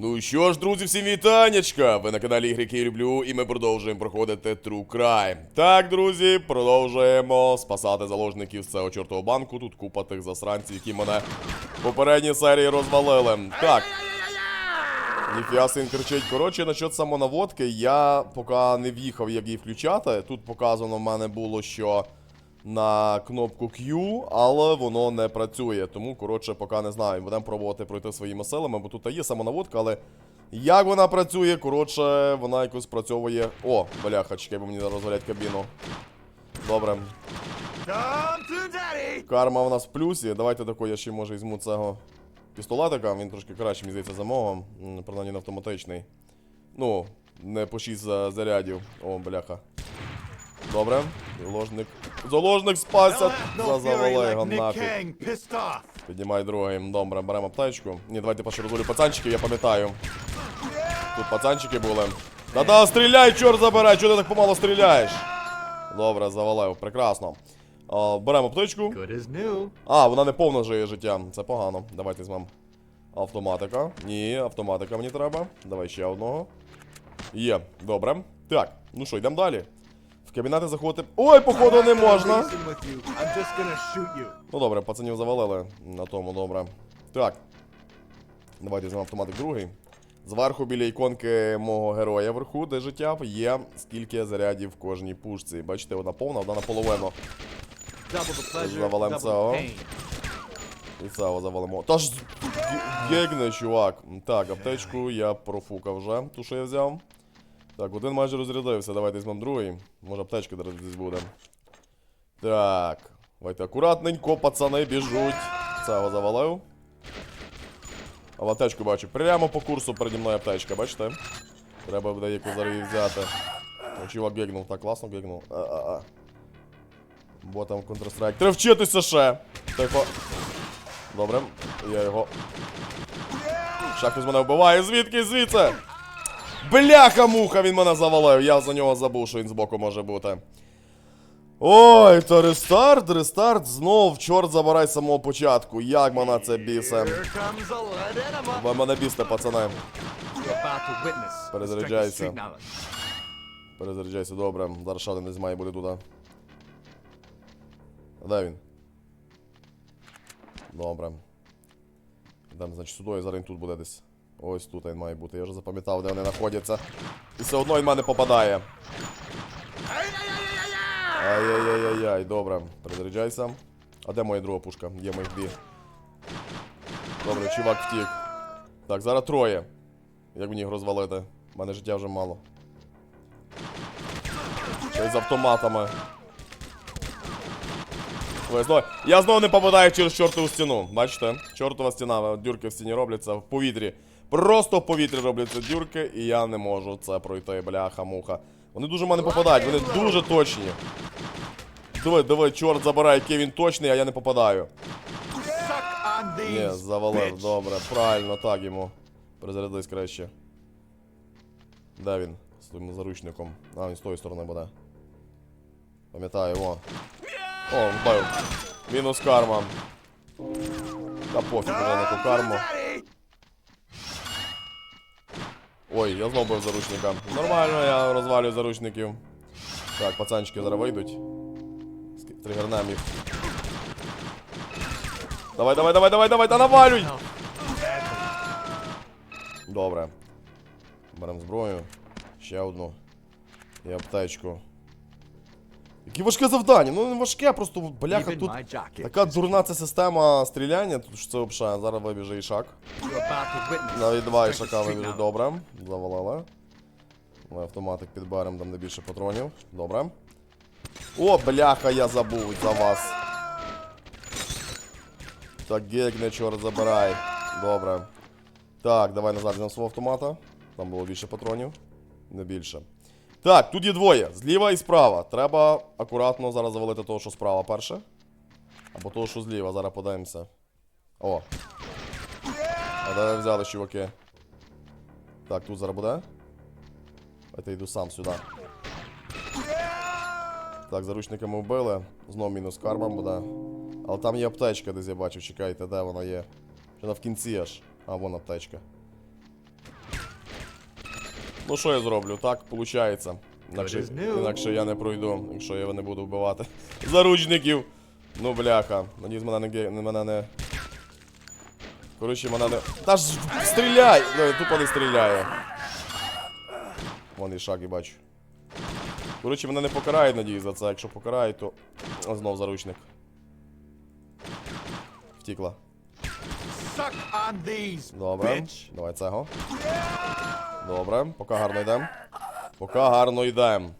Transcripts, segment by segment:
Ну що ж, друзі, всім вітанечка! Ви на каналі Ігри, які люблю, і ми продовжуємо проходити True Crime. Так, друзі, продовжуємо спасати заложників з цього чортового банку. Тут купа тих засранців, які мене в попередній серії розвалили. Так. Ніфіга син кричить. Коротше, насчет самонаводки, я поки не в'їхав, як її включати. Тут показано в мене було, що на кнопку Q, але воно не працює. Тому, коротше, поки не знаю. Будемо пробувати пройти своїми силами, бо тут є самонаводка, але як вона працює, коротше, вона якось працьовує. О, бляха, чекай, бо мені розвалять кабіну. Добре. Карма у нас в плюсі. Давайте тако, я ще може візьму цього пістолетика. Він трошки краще, мені здається, за мого. Принаймні не автоматичний. Ну, не по 6 зарядів. О, бляха. Добре. Заложник. Заложник спасся. Don't За have no fury завали like його off. Піднімай другий. Добре, беремо аптечку. Ні, давайте перше розгулю пацанчиків, я пам'ятаю. Тут пацанчики були. Та-да, стріляй, чорт забирай, чого ти так помало стріляєш? Добре, завалив, прекрасно. А, беремо new. А, вона не повна жиє життя. Це погано. Давайте візьмемо автоматика. Ні, автоматика мені треба. Давай ще одного. Є, добре. Так, ну що, йдемо далі. В кабінети заходити. Ой, походу, не можна. Ну добре, пацанів завалили на тому, добре. Так. Давайте візьмемо автоматик другий. Зверху біля іконки мого героя вверху, де життя, є скільки зарядів в кожній пушці. Бачите, одна повна, одна наполовину. Pleasure, цього. І цього завалимо. Та ж гегне, чувак. Так, аптечку я профукав вже, ту, що я взяв. Так, один майже розрядився. Давайте візьмемо другий. Може аптечка зараз десь буде. Так. Давайте акуратненько, пацани біжуть. Цього завалив. А в аптечку бачу. Прямо по курсу переді мною аптечка, бачите? Треба буде яку зараз її взяти. Чувак гегнув, так класно гегнув. А-а-а. Бо там Counter-Strike. Треба вчитися ще. Тихо. Добре, я його. Ще хтось мене вбиває. Звідки звідси? Бляха-муха, він мене завалив. Я за нього забув, що він збоку може бути. Ой, то рестарт, рестарт, знов, чорт забирай з самого початку. Як мене це бісе. Ви мене бісте, пацани. Перезаряджайся. Перезаряджайся, добре. Зараз ще один десь бути тут. Де він? Добре. Йдемо, значить, сюди, зараз він тут буде десь. Ось тут він має бути. Я вже запам'ятав, де вони знаходяться. І все одно він мене попадає. Ай-яй-яй-яй-яй, добре. Перезаряджайся. А де моя друга пушка? Є моїх дві. Добре, чувак втік. Так, зараз троє. Як мені їх розвалити? У мене життя вже мало. Ще й з автоматами. Ой, знову- Я знову не попадаю через чортову стіну. Бачите? Чортова стіна, дюрки в стіні робляться в повітрі. Просто в повітрі робляться дюрки, і я не можу це пройти, бляха-муха. Вони дуже в мене попадають, вони дуже точні. Диви, диви, чорт забирає, який він точний, а я не попадаю. Ні, завалив, добре, правильно, так йому. Перезарядись краще. Де він? З тим заручником. А, він з тої сторони буде. Пам'ятаю, о. О, вбив. Мінус карма. Та пофіг на ту карму. Ой, я знову бив заручника. Нормально, я розвалюю заручників. Так, пацанчики зараз вийдуть. Тригернем їх. Давай, давай, давай, давай, давай, та навалюй! Добре. Беремо зброю. Ще одну. І аптечку. Яке важке завдання? Ну не важке, просто бляха тут. Така дурна ця система стріляння, тут що це взагалі. Зараз вибіже ішак. Навіть два ішака вибіже добре. Завалили. Ми автоматик підберемо, там де більше патронів. Добре. О, бляха, я забув за вас. Так, гекне, чорт, забирай. Добре. Так, давай назад візьмемо свого автомата. Там було більше патронів. Не більше. Так, тут є двоє. Зліва і справа. Треба акуратно зараз завалити того, що справа перше. Або того, що зліва. Зараз подаємося. О. А де взяли, чуваки? Так, тут зараз буде. Давайте йду сам сюди. Так, заручниками вбили. Знов мінус карма буде. Але там є аптечка, десь я бачив, чекайте, де вона є. Вона в кінці аж. А, вон аптечка. Ну що я зроблю? Так, виходить. Інакше, інакше я не пройду, якщо я його не буду вбивати. Заручників! Ну бляха. Надіюсь, мене не мене не. Коротше, мене не. Та ж стріляй! Ну, тупо не стріляє. Вон і шаги бачу. Коротше, мене не покарають, надіюсь, за це. Якщо покарають, то. Знов заручник. Втікла. Добре. Давай цього. Добре, поки гарно йдемо. Поки гарно йдемо.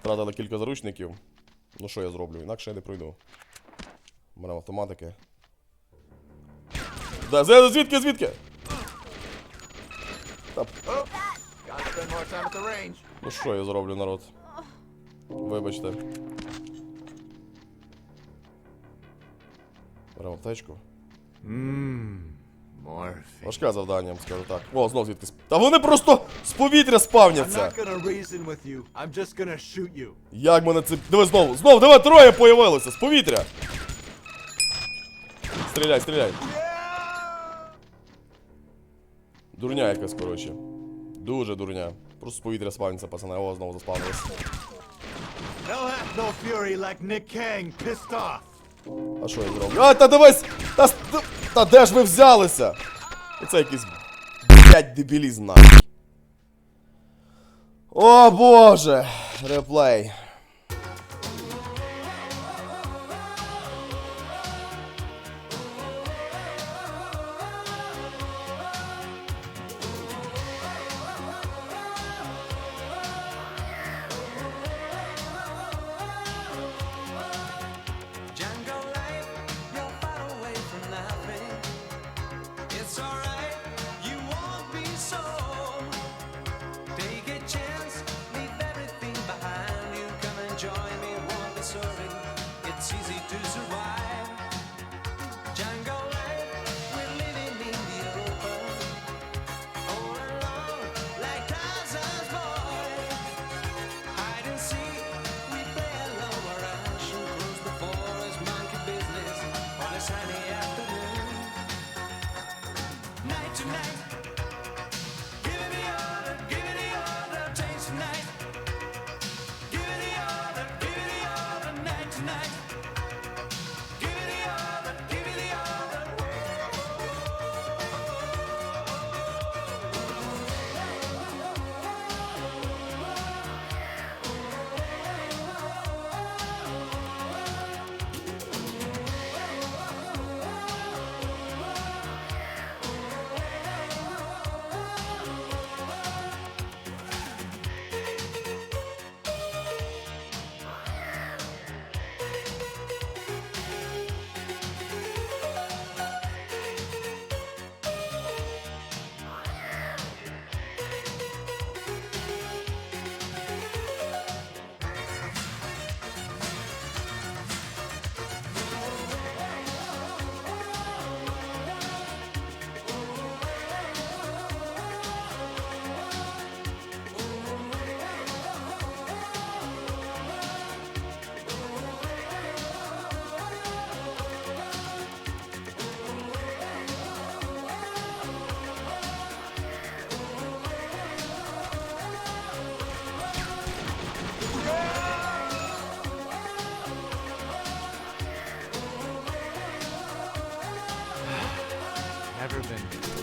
Втратили кілька заручників. Ну що я зроблю? Інакше я не пройду. Мене автоматики. Да, звідки, звідки? Та, ну що я зроблю, народ? Вибачте. Беремо аптечку. Morphine. Важке завдання, скажу так. О, знов звідки. сп- Та вони просто з повітря спавняться! I'm not gonna reason with you. I'm just gonna shoot you. Як мене це. Диви знову! Знов, диви, троє появилося! З повітря! Стріляй, стріляй! Дурня якась, коротше. Дуже дурня. Просто з повітря спавняться, пацани. О, знову заспавнились. They'll have no fury like Nick Kang pissed off. А що я зроблю? А, та дивись! Та, та де ж ви взялися? Оце якийсь блять дебілізм нахуй. О боже! Реплей. Join me, won't be sorry. It's easy to survive. Django we're living in the open. All alone, like Tarzan's boy. Hide and seek, we play our cruise the forest, monkey business on a sunny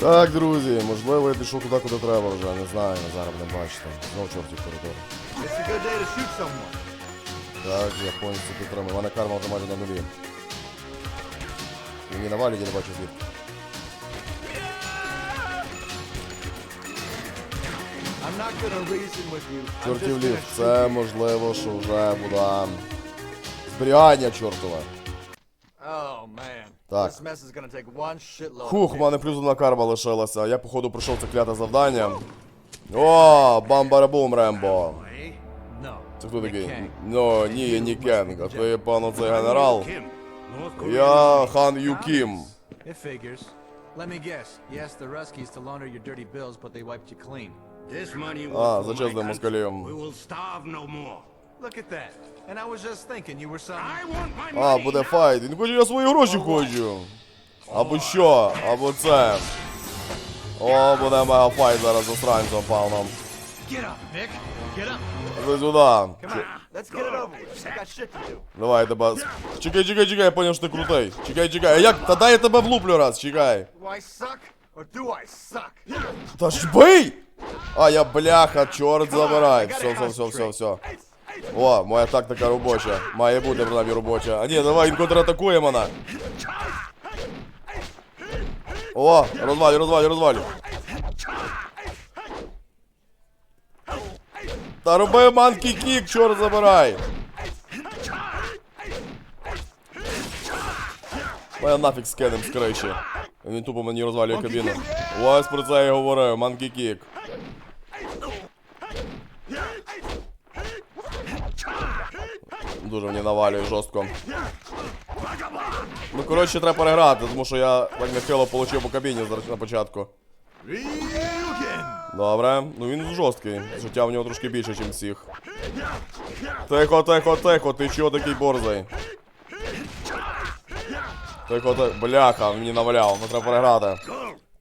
Так, друзі, можливо, я пішов туди, куди треба вже. Не знаю, зараз не бачите. Знов чорті коридор. Так, я повністю підтримую. У мене карма майже на нулі. Мені навалять, я не бачу звідки. Чортів ліфт. Це можливо, що вже буде зберігання чортове. Так. This mess is gonna take one shitload. Хух, of в мене плюс одна карма лишилася. Я, походу, пройшов це кляте завдання. О, бамбарабум Рембо. Hey? Це хто такий? Ну, ні, я не Кенг, а ти, пану, це генерал. Kim, North Korea. Я Хан Юкім. It figures. Let me guess. You asked the Ruskies to launder your dirty bills, but they wiped you clean. А, за чесним москалем. country. We will starve no more. Look at that. And I was just thinking you were some. I want my А, money буде now. файт. Він хоче, я свої гроші хочу. Або що, або це. О, буде мегафайт зараз з Остранцем павном. Get up, Nick. Get up. Іди сюди. Come on. Let's get it over with. I got shit to do. Давай тебе. Чекай, чекай, чекай, я поняв, що ти крутий. Чекай, чекай. А як? Та дай я тебе влуплю раз, чекай. Do I suck or do I suck? Та ж бий! А, я бляха, чорт забирай. Все, все, все, все, все. О, моя тактика робоча. Має бути принаймні робоча. А ні, давай, контратакує мене. О, розвалю, розвалю, розвалю. Та роби манкі кік, чорт забирай. Мене нафіг скинем з криші. Він тупо мені розвалює кабіну. Ось про це я і говорив, манкі кік. Дуже мені навалює жорстко. Ну, коротше, треба переграти, тому що я так нехило получив по кабіні на початку. Добре, ну він жорсткий. Життя в нього трошки більше, ніж всіх. Тихо, тихо, тихо, ти чого такий борзий? Тихо, тихо. Бляха, він мені наваляв, ну треба переграти.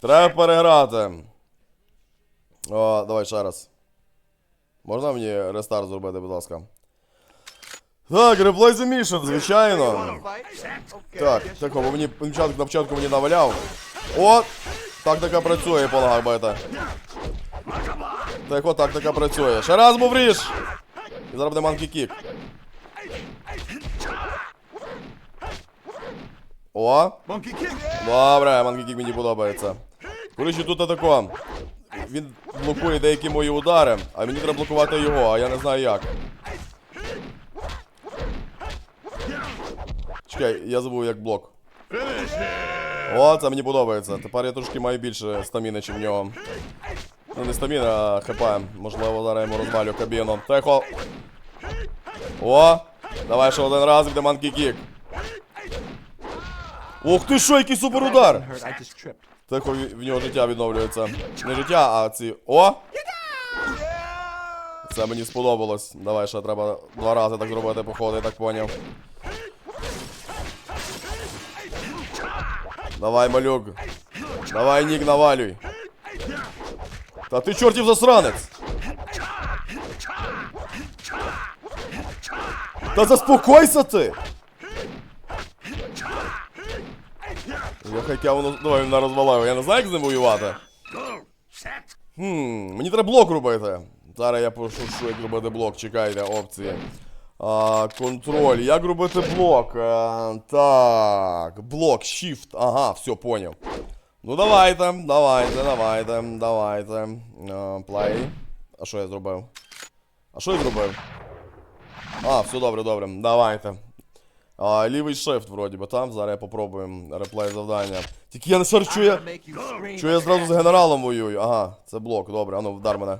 Треба переграти. О, давай ще раз. Можна мені рестарт зробити, будь ласка? Так, реплей the mission, звичайно. Так, тихо, бо мені на початку, мені наваляв. О! Тактика працює, по ногах бити. Тихо, тактика працює. Ще раз був ріж! І зараз буде манкі кік. О! Добре, манкі кік мені подобається. Коротше, тут атако. Він блокує деякі мої удари, а мені треба блокувати його, а я не знаю як. Чекай, я забув як блок. О, це мені подобається. Тепер я трошки маю більше стаміни, ніж в нього. Ну не стаміна, а хп. Можливо, зараз йому розвалю кабіну. Тихо. О! Давай ще один раз, буде манкі кік. Ох ти що, який супер удар! Hurt. I just tripped. Тихо, в в нього життя відновлюється. Не життя, а ці. О! Це мені сподобалось. Давай ще треба два рази так зробити, походу, я так поняв. Давай, малюк. Давай, Нік, навалюй. Та ти чортів засранець! Та заспокойся ти! Я хай воно. Давай він розвалив. Я не знаю, як з ним воювати. Go. Set. Хм, мені треба блок робити. Зараз я пошушу, як робити блок, чекайте, опції. А, контроль. Як робити блок? А, так. Блок, shift. Ага, все, поняв. Ну давайте, давайте, давайте, давайте. А, play. А що я зробив? А що я зробив? А, все добре, добре. Давайте. А, лівий shift, вроді би, там. Зараз я попробуємо реплей завдання. Тільки я не шарю, що я. Що я зразу з генералом воюю? Ага, це блок, добре, ану, вдар мене.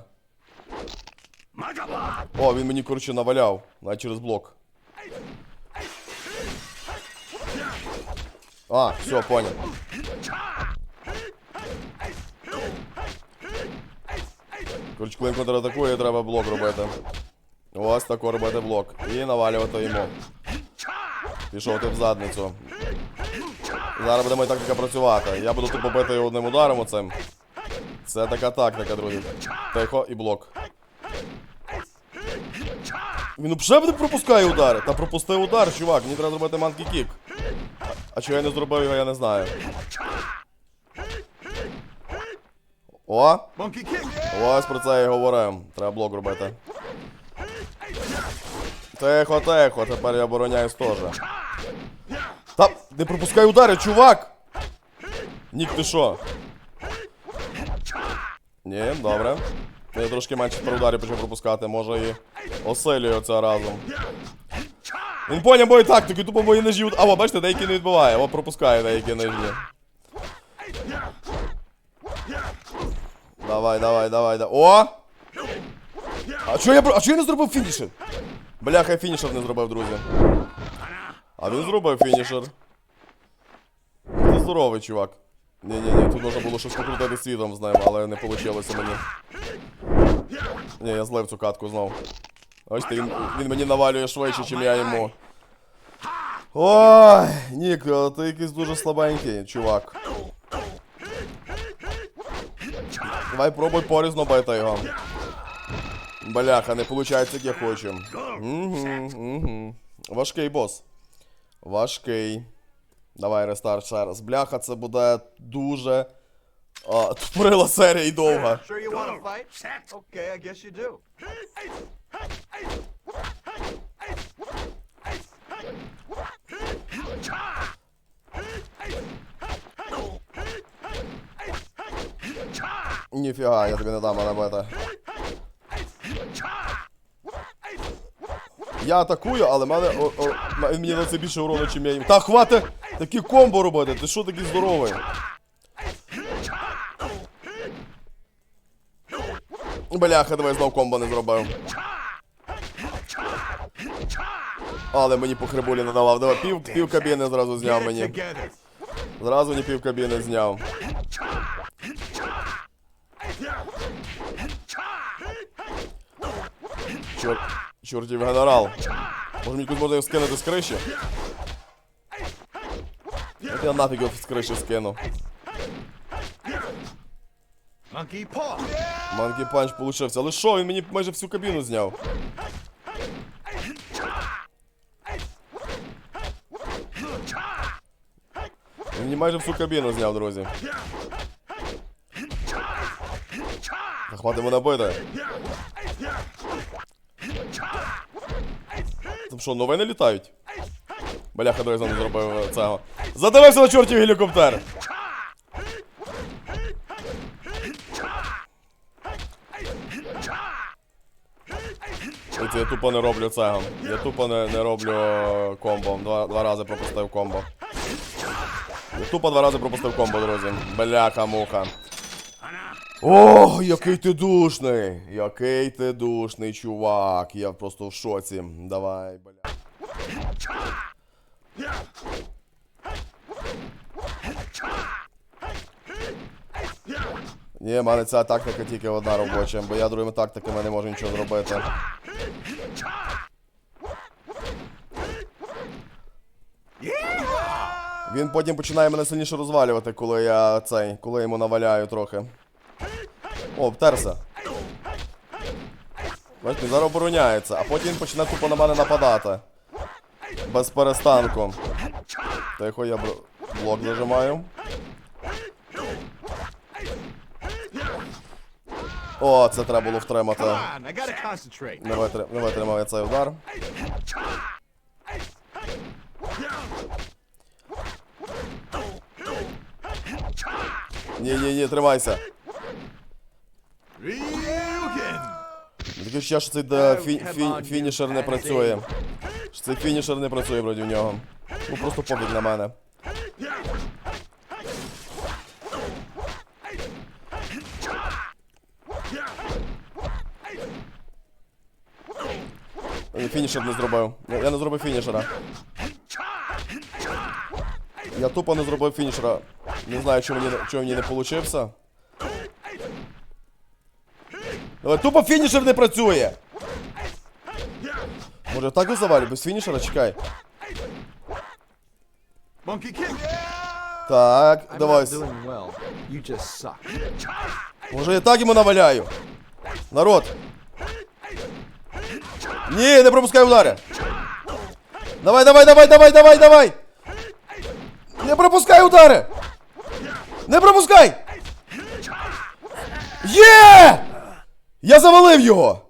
О, він мені, коротше, наваляв, навіть через блок. А, все, понял. Коротше, коли він контратакує, треба блок робити. Ось тако робити блок. І навалювати йому. Пішов ти в задницю. Зараз буде моя тактика працювати. Я буду тут побити його одним ударом оцим. Це така тактика, друзі. Тихо і блок. Він взагалі не пропускає удари. Та пропустив удар, чувак, мені треба зробити манкі кік. А чого я не зробив його, я не знаю. О! Ось про це і говорив. Треба блок робити. Тихо, тихо, тепер я обороняюсь теж. Та не пропускай удари, чувак! Нік, ти що? Ні, добре. Я трошки менше про ударів почав пропускати, може і осилюю це разом. Він поняв мою тактику, тупо мої ножі. А, о, бачите, деякі не відбиває, о, пропускає деякі ножі. Давай, давай, давай, давай. О! А чого я, а чого я не зробив фінішер? Бляха, фінішер не зробив, друзі. А він зробив фінішер. Це здоровий, чувак. Ні-ні-ні, тут можна було щось покрутити світом з ним, але не вийшло мені. Ні, я злив цю катку знов. Бачите, він, він мені навалює швидше, ніж я йому. Ой, Нік, ти якийсь дуже слабенький, чувак. Давай пробуй порізно бити його. Бляха, не виходить, як я хочу. Угу, угу. Важкий бос. Важкий. Давай рестарт ще раз. Бляха, це буде дуже. А, тупорила серія і довга. Ніфіга, я тобі не дам мене бити. Я атакую, але мене. О, о, мені на це більше урону, чим я їм. Та хвати! Такі комбо робити, ти що такий здоровий? Бляха, давай знов комбо не зробив. Але мені по хребулі не давав. Давай пів, пів кабіни зразу зняв мені. Зразу мені пів кабіни зняв. Чор... Чортів генерал. Може мені якось можна його скинути з криші? От я нафіг його з криші скину. Манкі панч получився. Але що, він мені майже всю кабіну зняв. Він мені майже всю кабіну зняв, друзі. Та хватить мене бити. Там що, новини літають? Бляха, друзі, не зробив цього. Задивився на чортів гелікоптер! Я тупо не роблю цього. Я тупо не, не роблю е, комбо. Два, два рази пропустив комбо. Я тупо два рази пропустив комбо, друзі. Бляха муха. О, який ти душний! Який ти душний, чувак. Я просто в шоці. Давай, бля. Ні, в мене ця тактика тільки одна робоча, бо я другими тактиками не можу нічого зробити. Він потім починає мене сильніше розвалювати, коли я цей, коли йому наваляю трохи. О, обтерся. Бачите, зараз обороняється, а потім почне тупо на мене нападати. Без перестанку. Тихо, я блок зажимаю. О, це треба було втримати. Не, витри... не витримав я цей удар. Ні, ні, ні, тримайся. Таке ще, що цей де, фі... фі... фінішер не працює. Що цей фінішер не працює проти нього. Ну просто побіг на мене. Ні, Фінішер не зробив. Я я не зробив фінішера. Я тупо не зробив фінішера. Не знаю, чому мені, чому мені не получився. Тупо фінішер не працює! Може так завалю, без фінішера, чекай. Так, давай. Може я так йому наваляю. Народ. Ні, не пропускай удари. Давай, давай, давай, давай, давай, давай. Не пропускай удари. Не пропускай. Є! Я завалив його.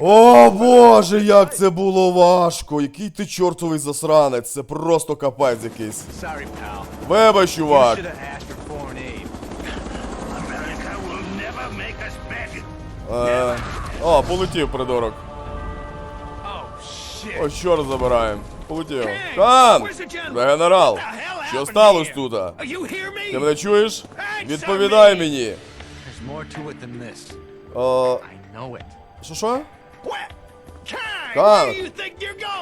О боже, як це було важко! Який ти чортовий засранець, це просто капець якийсь. Вибач, чувак. Е, О, полетів, придурок. Oh. О, чорт забираємо. Полетів. Кан! Де генерал? Що сталося тут? Ти мене чуєш? Відповідай мені. О, що що? Going?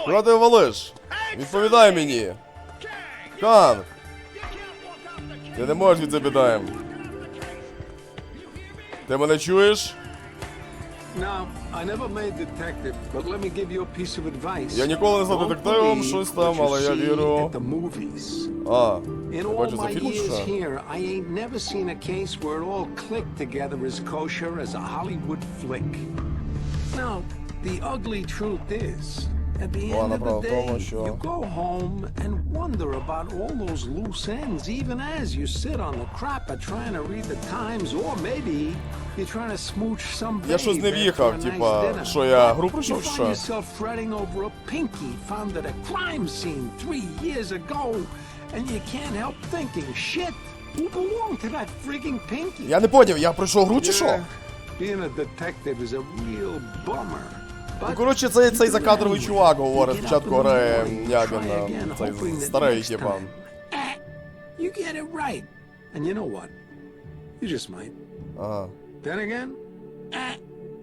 Куди ти валиш? Відповідай мені. Kang, you, Кан, you can't walk out the ти не можеш від запитаємо. Ти мене чуєш? Я ніколи не став детективом, щось там, але я вірю. movies. А, In all Бачу, за my фільму, years що? here, I ain't never seen a case where it all clicked together as kosher as a Hollywood flick. Now, the ugly truth is, at the Ладно, end of the правда в тому, day, що- you go home and wonder about all those loose ends, even as you sit on the crapper trying to read the Times, or maybe you're trying to smooch some Я щось babe не after в'їхав, a nice типа, dinner. що я гру You пройшов, find що? yourself fretting over a pinky found at a crime scene three years ago, and you can't help thinking, shit, who belonged to that frigging pinky? Я не поняв, я пройшов гру чи що? Being a detective is a real bummer. Ну, коротше, цей, цей закадровий чувак говорить спочатку грає, е, цей старий, типа. eh, You get it right. And you know what? You just might. Ага. Then again, eh,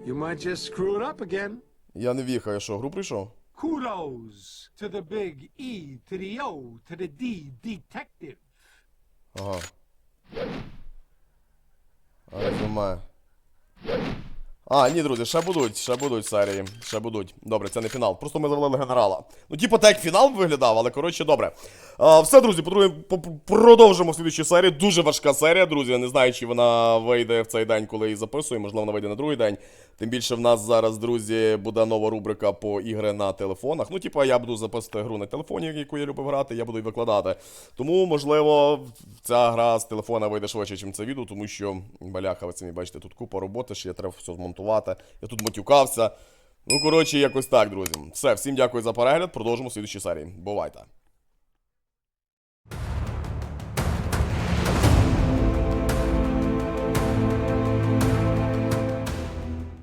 you might just screw it up again. Я не в'їхав, я що, гру прийшов? Kudos to the big E, to the O, to the D, detective. Ага. Резюме. А, ні, друзі, ще будуть, ще будуть серії, ще будуть. Добре, це не фінал. Просто ми завалили генерала. Ну, типу, так як фінал виглядав, але коротше, добре. А, все, друзі, продовжимо в слідчій серії. Дуже важка серія, друзі. Я не знаю, чи вона вийде в цей день, коли її записую. Можливо, вона вийде на другий день. Тим більше в нас зараз, друзі, буде нова рубрика по ігри на телефонах. Ну, типу, я буду записувати гру на телефоні, яку я любив грати, я буду її викладати. Тому, можливо, ця гра з телефона вийде швидше, ніж це відео, тому що, баляха, ви самі бачите, тут купа роботи, ще треба все змонтувати. Я тут матюкався. Ну, коротше, якось так, друзі. Все, всім дякую за перегляд. Продовжимо в слідчій серії. Бувайте.